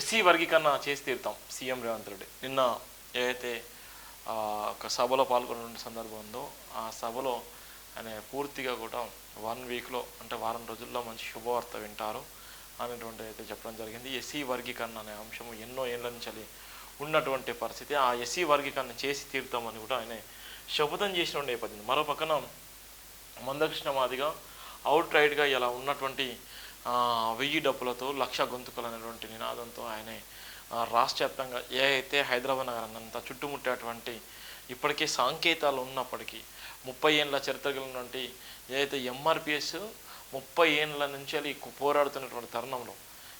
SC వర్గీకరణ చేసి తీరుతాం సీఎం రేవంత్ రెడ్డి. నిన్న ఏదైతే ఒక సభలో పాల్గొన్న సందర్భం ఉందో ఆ సభలో ఆయన పూర్తిగా కూడా వన్ వీక్లో అంటే వారం రోజుల్లో మంచి శుభవార్త వింటారు అనేటువంటి అయితే చెప్పడం జరిగింది. ఎస్సీ వర్గీకరణ అనే అంశము ఎన్నో ఏళ్ళ నుంచి ఉన్నటువంటి పరిస్థితి. ఆ ఎస్సీ వర్గీకరణ చేసి తీరుతామని కూడా ఆయన శపథం చేసిన నేపథ్యం. మరో పక్కన మందకృష్ణ మాదిగా అవుట్ రైట్గా ఇలా ఉన్నటువంటి వెయ్యి డబ్బులతో లక్ష గొంతుకలు అనేటువంటి నినాదంతో ఆయనే రాష్ట్ర వ్యాప్తంగా ఏ అయితే హైదరాబాద్ నగరాన్ని అంతా చుట్టుముట్టేటువంటి ఇప్పటికే సాంకేతాలు ఉన్నప్పటికీ ముప్పై ఏళ్ళ చరిత్ర కలిగినటువంటి ఏదైతే ఎంఆర్పిఎస్ ముప్పై ఏళ్ళ నుంచి అది పోరాడుతున్నటువంటి తరుణంలో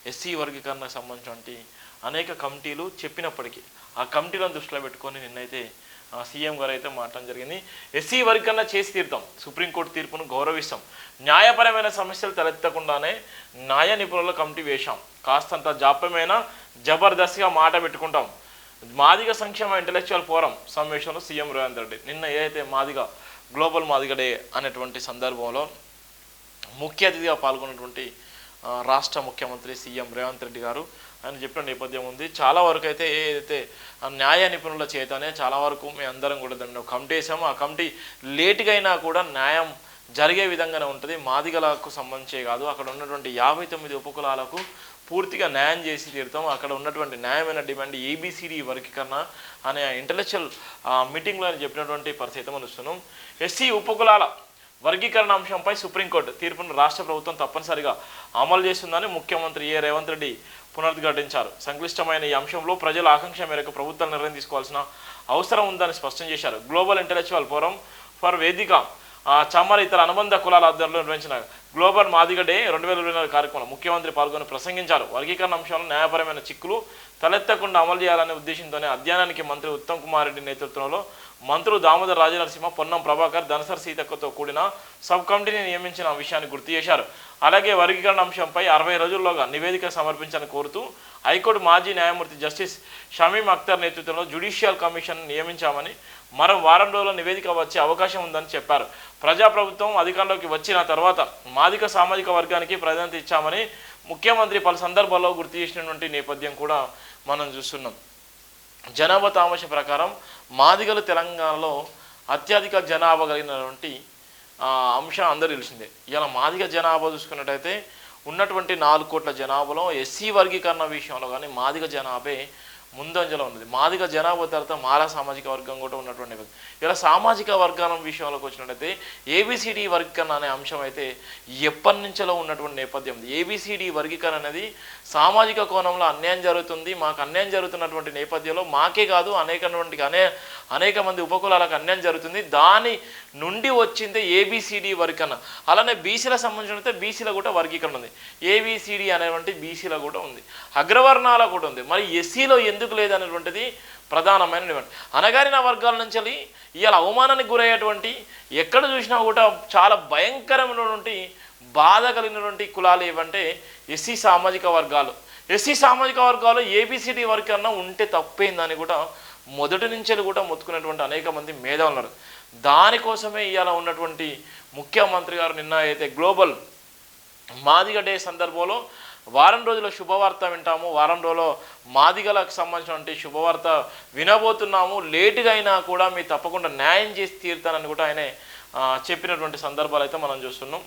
ఎస్సీ వర్గీకరణకు సంబంధించినటువంటి అనేక కమిటీలు చెప్పినప్పటికీ ఆ కమిటీలను దృష్టిలో పెట్టుకొని నిన్నైతే సీఎం గారు అయితే మాట్లాడడం జరిగింది. ఎస్సీ వర్గీకరణ చేసి తీరుతాం. సుప్రీంకోర్టు తీర్పును గౌరవిస్తాం. న్యాయపరమైన సమస్యలు తలెత్తకుండానే న్యాయ నిపుణుల కమిటీ వేశాం. కాస్తంత జాప్యమైన జబర్దస్త్గా మాట పెట్టుకుంటాం. మాదిగ సంక్షేమ ఇంటలెక్చువల్ ఫోరం సమావేశంలో సీఎం రేవంత్ రెడ్డి. నిన్న ఏదైతే మాదిగ గ్లోబల్ మాదిగ డే అనేటువంటి సందర్భంలో ముఖ్య అతిథిగా పాల్గొన్నటువంటి రాష్ట్ర ముఖ్యమంత్రి సీఎం రేవంత్ రెడ్డి గారు ఆయన చెప్పిన నేపథ్యం ఉంది. చాలా వరకు అయితే ఏదైతే న్యాయ నిపుణుల చేతనే చాలా వరకు మేము అందరం కూడా దాన్ని కమిటీ వేసాము. ఆ కమిటీ లేటుగా అయినా కూడా న్యాయం జరిగే విధంగానే ఉంటుంది. మాదిగలకు సంబంధించే కాదు. అక్కడ ఉన్నటువంటి యాభై తొమ్మిది ఉపకులాలకు పూర్తిగా న్యాయం చేసి తీరుతాం అక్కడ ఉన్నటువంటి న్యాయమైన డిమాండ్ ఏబిసిడి వర్గీకరణ అనే ఇంటలెక్చువల్ మీటింగ్లో అని చెప్పినటువంటి పరిస్థితి మనం చూస్తున్నాం. ఎస్సీ ఉపకులాల వర్గీకరణ అంశంపై సుప్రీంకోర్టు తీర్పును రాష్ట్ర ప్రభుత్వం తప్పనిసరిగా అమలు చేస్తుందని ముఖ్యమంత్రి ఏ రేవంత్ రెడ్డి పునరుద్ఘాటించారు. సంక్లిష్టమైన ఈ అంశంలో ప్రజల ఆకాంక్ష మేరకు ప్రభుత్వం నిర్ణయం తీసుకోవాల్సిన అవసరం ఉందని స్పష్టం చేశారు. గ్లోబల్ ఇంటలెక్చువల్ ఫోరం ఫర్ వేదిక ఆ, చమ్మర ఇతర అనుబంధ కులాల ఆధ్వర్యంలో నిర్వహించిన గ్లోబల్ మాదిగ డే రెండు వేల ఇరవై నాలుగు కార్యక్రమంలో ముఖ్యమంత్రి పాల్గొని ప్రసంగించారు. వర్గీకరణ అంశాలను న్యాయపరమైన చిక్కులు తలెత్తకుండా అమలు చేయాలనే ఉద్దేశంతోనే అధ్యయనానికి మంత్రి ఉత్తమ్ కుమార్ రెడ్డి నేతృత్వంలో మంత్రులు దామోదర రాజనరసింహ పొన్నం ప్రభాకర్ ధనసర్ సీతక్కతో కూడిన సబ్ కమిటీని నియమించిన విషయాన్ని గుర్తు చేశారు. అలాగే వర్గీకరణ అంశంపై అరవై రోజుల్లోగా నివేదిక సమర్పించాలని కోరుతూ హైకోర్టు మాజీ న్యాయమూర్తి జస్టిస్ షమీం అఖ్తర్ నేతృత్వంలో జ్యుడిషియల్ కమిషన్ నియమించామని మరో వారం రోజుల నివేదిక వచ్చే అవకాశం ఉందని చెప్పారు. ప్రజాప్రభుత్వం అధికారంలోకి వచ్చిన తర్వాత మాదిక సామాజిక వర్గానికి ప్రాధాన్యత ఇచ్చామని ముఖ్యమంత్రి పలు సందర్భాల్లో గుర్తు చేసినటువంటి నేపథ్యం కూడా మనం చూస్తున్నాం. జనాభా తామస ప్రకారం మాదిగలు తెలంగాణలో అత్యధిక జనాభా కలిగినటువంటి అంశం అందరూ తెలిసిందే. ఇలా మాదిగ జనాభా చూసుకున్నట్టయితే ఉన్నటువంటి నాలుగు కోట్ల జనాభాలో ఎస్సీ వర్గీకరణ విషయంలో కానీ మాదిగ జనాభే ముందంజలో ఉన్నది. మాదిగ జనాభా తర్వాత మాలా సామాజిక వర్గం కూడా ఉన్నటువంటి ఇలా సామాజిక వర్గాల విషయంలోకి వచ్చినట్టయితే ఏబిసిడి వర్గీకరణ అనే అంశం అయితే ఎప్పటి నుంచో ఉన్నటువంటి నేపథ్యం ఏబిసిడి వర్గీకరణ అనేది సామాజిక కోణంలో అన్యాయం జరుగుతుంది. మాకు అన్యాయం జరుగుతున్నటువంటి నేపథ్యంలో మాకే కాదు అనేకటువంటి అనే అనేక మంది ఉపకులాలకు అన్యాయం జరుగుతుంది. దాని నుండి వచ్చిందే ఏబిసిడి వర్గీకరణ అలానే బీసీల సంబంధించినైతే బీసీల కూడా వర్గీకరణ ఉంది. ఏబిసిడి అనేటువంటి బీసీల కూడా ఉంది. అగ్రవర్ణాల కూడా ఉంది. మరి ఎస్సీలో ఎందుకు లేదనేటువంటిది ప్రధానమైన డిమాండ్ అనగారిన వర్గాల నుంచి ఇవాళ అవమానానికి గురయ్యేటువంటి ఎక్కడ చూసినా కూడా చాలా భయంకరమైనటువంటి బాధ కలిగినటువంటి కులాలు ఏవంటే ఎస్సీ సామాజిక వర్గాలు. ఎస్సీ సామాజిక వర్గాలు ఏబిసిడి వర్గీకరణ ఉంటే తప్పేందని కూడా మొదటి నుంచే కూడా మొత్తుకునేటువంటి అనేక మంది మేధావులు ఉన్నారు. దానికోసమే ఇవాళ ఉన్నటువంటి ముఖ్యమంత్రి గారు నిన్న అయితే గ్లోబల్ మాదిగ డే సందర్భంలో వారం రోజుల శుభవార్త వింటాము వారం రోజుల్లో మాదిగలకు సంబంధించినటువంటి శుభవార్త వినబోతున్నాము. లేటుగా అయినా కూడా మీరు తప్పకుండా న్యాయం చేసి తీరుతానని కూడా ఆయన చెప్పినటువంటి సందర్భాలు అయితే మనం చూస్తున్నాం.